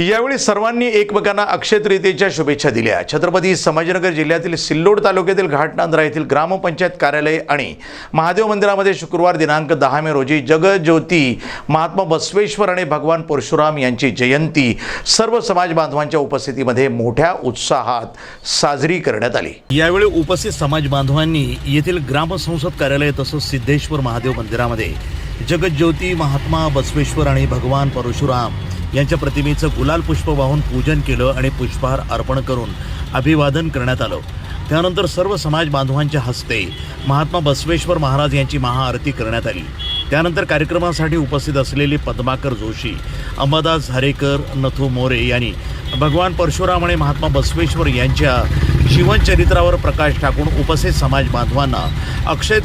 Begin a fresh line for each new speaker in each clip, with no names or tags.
यावेळी सर्वांनी एकमेकांना अक्षयतृतीयेच्या शुभेच्छा दिल्या. छत्रपती संभाजीनगर जिल्ह्यातील सिल्लोड तालुक्यातील घाटनांद्रा येथील ग्रामपंचायत कार्यालय आणि महादेव मंदिरामध्ये शुक्रवार दिनांक दहा मे रोजी जगज्योती महात्मा बसवेश्वर आणि भगवान परशुराम यांची जयंती सर्व समाज बांधवांच्या उपस्थितीमध्ये मोठ्या उत्साहात साजरी करण्यात आली. यावेळी उपस्थित समाज बांधवांनी येथील ग्रामसंसद कार्यालय तसंच सिद्धेश्वर महादेव मंदिरामध्ये जगज्योती महात्मा बसवेश्वर आणि भगवान परशुराम यांच्या प्रतिमेचं गुलाल पुष्प वाहून पूजन केलं आणि पुष्पहार अर्पण करून अभिवादन करण्यात आलं. त्यानंतर सर्व समाज बांधवांच्या हस्ते महात्मा बसवेश्वर महाराज यांची महाआरती करण्यात आली. त्यानंतर कार्यक्रमासाठी उपस्थित असलेले पद्माकर जोशी अंबादास झारेकर नथू मोरे यांनी भगवान परशुराम आणि महात्मा बसवेश्वर यांच्या जीवनचरित्रावर प्रकाश टाकून उपस्थित समाज बांधवांना अक्षय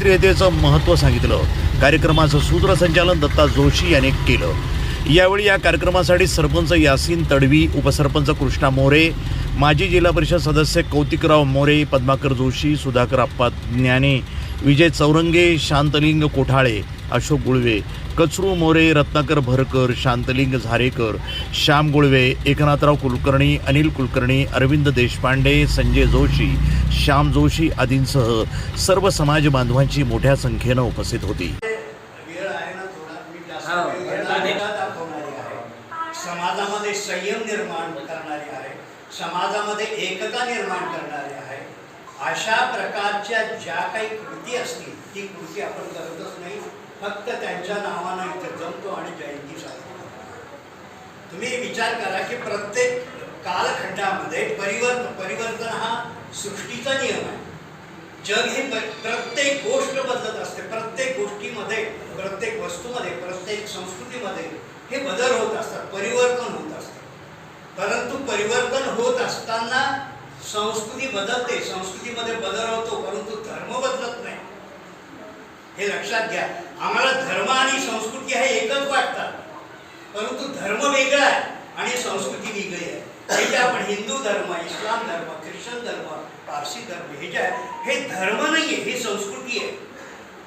महत्त्व सांगितलं. कार्यक्रमाचं सूत्रसंचालन दत्ता जोशी यांनी केलं. यावेळी या कार्यक्रमासाठी सरपंच यासीन तडवी उपसरपंच कृष्णा मोरे माजी जिल्हा परिषद सदस्य कौतिकराव मोरे पद्माकर जोशी सुधाकर आप्पा ज्ञाने विजय चौरंगे शांतलिंग कोठाळे अशोक गुळवे कचरू मोरे रत्नाकर भरकर शांतलिंग झारेकर श्याम गुळवे एकनाथराव कुलकर्णी अनिल कुलकर्णी अरविंद देशपांडे संजय जोशी श्याम जोशी आदींसह सर्व समाज बांधवांची मोठ्या संख्येनं उपस्थित होती
वेळ आहे ना थोडा मी जास्त
हो.
वेळ घेणार नाही. दाखवणारी आहे समाजामध्ये संयम निर्माण करणारी आहे समाजामध्ये एकता निर्माण करणारी आहे अशा प्रकारच्या ज्या काही कृती असतील ती कृती आपण करतच नाही. फक्त त्यांच्या नावानं इथे जमतो आणि जयंती साजरी करतो. तुम्ही विचार करा की प्रत्येक कालखंडामध्ये परिवर्तन परिवर्तन हा सृष्टीचा नियम आहे. जग हे प्रत्येक गोष्ट बदलत असते. प्रत्येक गोष्टीमध्ये प्रत्येक वस्तूमध्ये प्रत्येक संस्कृतीमध्ये हे बदल होत असतात परिवर्तन होत असतात परंतु परिवर्तन होत असताना संस्कृती बदलते संस्कृतीमध्ये बदल होतो परंतु धर्म बदलत नाही. हे लक्षात घ्या. आम्हाला धर्म आणि संस्कृती हे एकच वाटतात. परंतु धर्म वेगळा आहे आणि संस्कृती वेगळी आहे. हे जे आपण हिंदू धर्म इस्लाम धर्म ख्रिश्चन धर्म पारसी धर्म हे जे आहे हे धर्म नाही आहे हे संस्कृती आहे.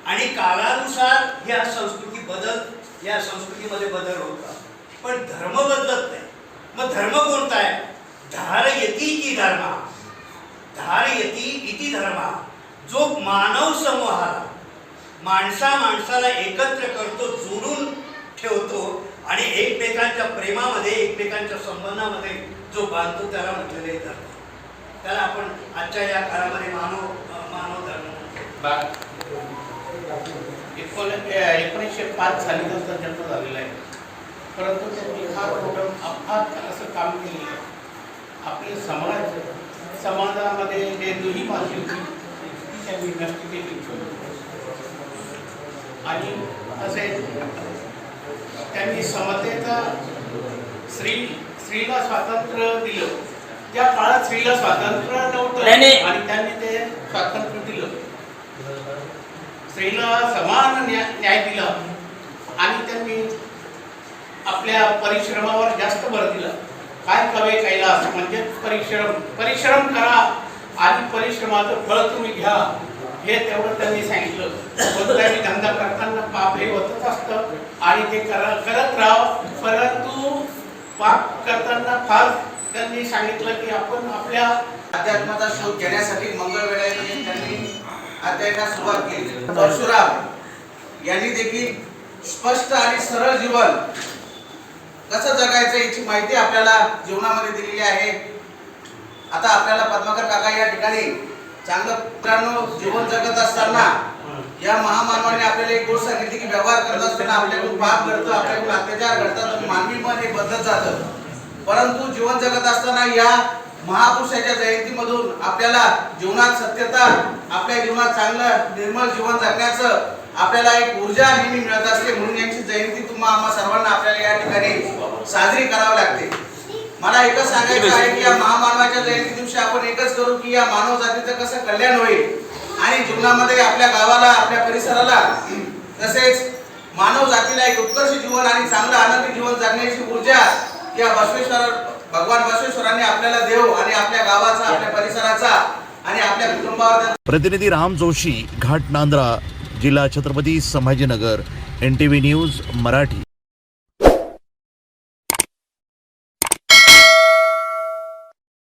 आणि कालानुसार ह्या संस्कृती बदल या संस्कृतीमध्ये बदल होतात पण धर्म बदलत नाही. मग धर्म कोणता आहे? धार धारयती इति धर्म. धारयती इति धर्म. जो मानव समूहाला माणसा माणसाला एकत्र करतो जोडून ठेवतो आणि एकमेकांच्या प्रेमामध्ये एकमेकांच्या संबंधामध्ये जो बांधतो त्याला म्हटलेले धर्म. त्याला आपण आजच्या या काळामध्ये मानव मानव धर्म म्हणतो.
एकोण एकोणीसशे पाच साली त्यांचा जन्म झालेला आहे. परंतु त्यांनी फार मोठं अफाट असं काम केलेलं आहे. आपले समाज समाजामध्ये जे दुही मानली होती ती त्यांनी नष्ट केली. आणि तसे त्यांनी समतेचा स्त्री स्त्रीला स्वातंत्र्य दिलं. त्या काळात स्त्रीला स्वातंत्र्य नव्हतं. आणि त्यांनी ते स्वातंत्र्य दिलं. स्त्रीला समान न्याय न्याय दिला. आणि त्यांनी आपल्या परिश्रमावर जास्त भर दिला. काय कवे कैलास म्हणजे परिश्रम. परिश्रम करा आणि परिश्रमाचं फळ तुम्ही घ्या. हे तेवढं त्यांनी सांगितलं. कोणताही धंदा करताना पाप हे होतच असतं. आणि ते करा करत राहा. परंतु पाप करताना फार त्यांनी सांगितलं की आपण आपल्या
अध्यात्माचा शोध घेण्यासाठी मंगळवेळेमध्ये त्यांनी अध्यायाला सुरुवात केली. परशुराम यांनी देखील स्पष्ट आणि सरळ जीवन कसं जगायचं याची माहिती आपल्याला जीवनामध्ये दिलेली आहे. आता आपल्याला पद्माकर काका या ठिकाणी चांगलं मित्रांनो जीवन जगत असताना या महामानवाने आपल्याला एक गोष्ट सांगितली की व्यवहार करत असताना आपल्याकडून पाप घडतं आपल्याकडून अत्याचार घडतात मानवी मन हे बदलत जातं. परंतु जीवन जगत असताना या महापुरुषाच्या जयंतीमधून आपल्याला जीवनात सत्यता आपल्या जीवनात चांगलं निर्मळ जीवन जगण्याचं आपल्याला एक ऊर्जा नेहमी मिळत असते म्हणून यांची जयंती तुम्हा आम्हा सर्वांना आपल्याला या ठिकाणी साजरी करावी लागते. मला एकच सांगायचं आहे की या महामानवाच्या जयंती दिवशी आपण एकच करू की या मानव जातीचं कसं कल्याण होईल आणि जीवनामध्ये आपल्या गावाला आपल्या परिसराला तसेच मानव जातीला एक उत्कर्ष जीवन आणि चांगलं आनंदी जीवन जगण्याची ऊर्जा या बसवेश्वर भगवान बसवेश्वरांनी आपल्याला देव आणि आपल्या गावाचा आपल्या परिसराचा आणि आपल्या कुटुंबावर
प्रतिनिधी राम जोशी घाट नांद्रा जिल्हा Chhatrapati Sambhajinagar N T V news Marathi.